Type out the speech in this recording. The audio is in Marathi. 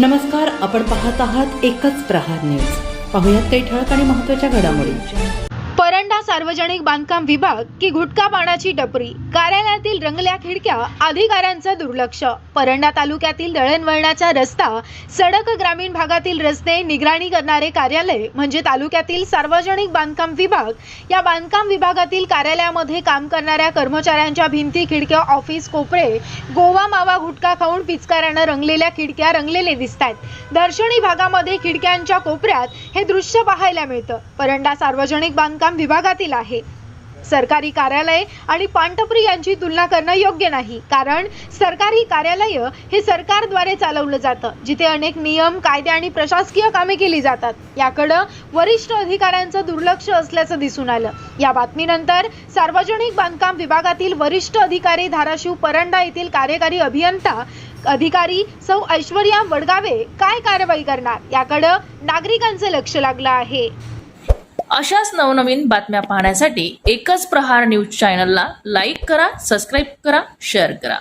नमस्कार आपण पाहत आहात एकच प्रहार न्यूज. पाहुयात काही ठळक आणि महत्त्वाच्या घडामोडी परंडा सार्वजनिक बांधकाम विभाग की गुटखा पाण्याची टपरी कार्यालयातील रंगल्या खिडक्या अधिकाऱ्यांचं दुर्लक्ष. परंडा तालुक्यातील दळणवळणाचा रस्ता सडक ग्रामीण भागातील रस्ते निगराणी करणारे कार्यालय म्हणजे तालुक्यातील सार्वजनिक बांधकाम विभाग या बांधकाम विभागातील कार्यालयामध्ये काम करणाऱ्या कर्मचाऱ्यांच्या भिंती खिडक्या ऑफिस कोपरे गोवा मावा गुटखा खाऊन पिचकाऱ्यानं रंगलेल्या खिडक्या रंगलेले दिसत आहेत दर्शनी भागामध्ये खिडक्यांच्या कोपऱ्यात हे दृश्य पाहायला मिळतं. परंडा सार्वजनिक बांधकाम विभागातील आहे. सरकारी कार्यालय आणि पानटपरी यांची तुलना करणं योग्य नाही कारण सरकारी कार्यालय हे सरकारद्वारे चालवलं जातं जिथे अनेक नियम कायदे आणि प्रशासकीय कामे केली जातात. याकडं वरिष्ठ अधिकाऱ्यांचं दुर्लक्ष असल्याचं दिसून आलं. या बातमीनंतर सार्वजनिक बांधकाम विभागातील वरिष्ठ अधिकारी धाराशिव परंडा येथील कार्यकारी अभियंता अधिकारी सौ ऐश्वर्या वडगावे काय कारवाई करणार? याकडं नागरिकांचं लक्ष लागलं आहे. अशाच नवनवीन बातम्या पाहण्यासाठी एकच प्रहार न्यूज चॅनलला लाईक करा सबस्क्राईब करा शेअर करा.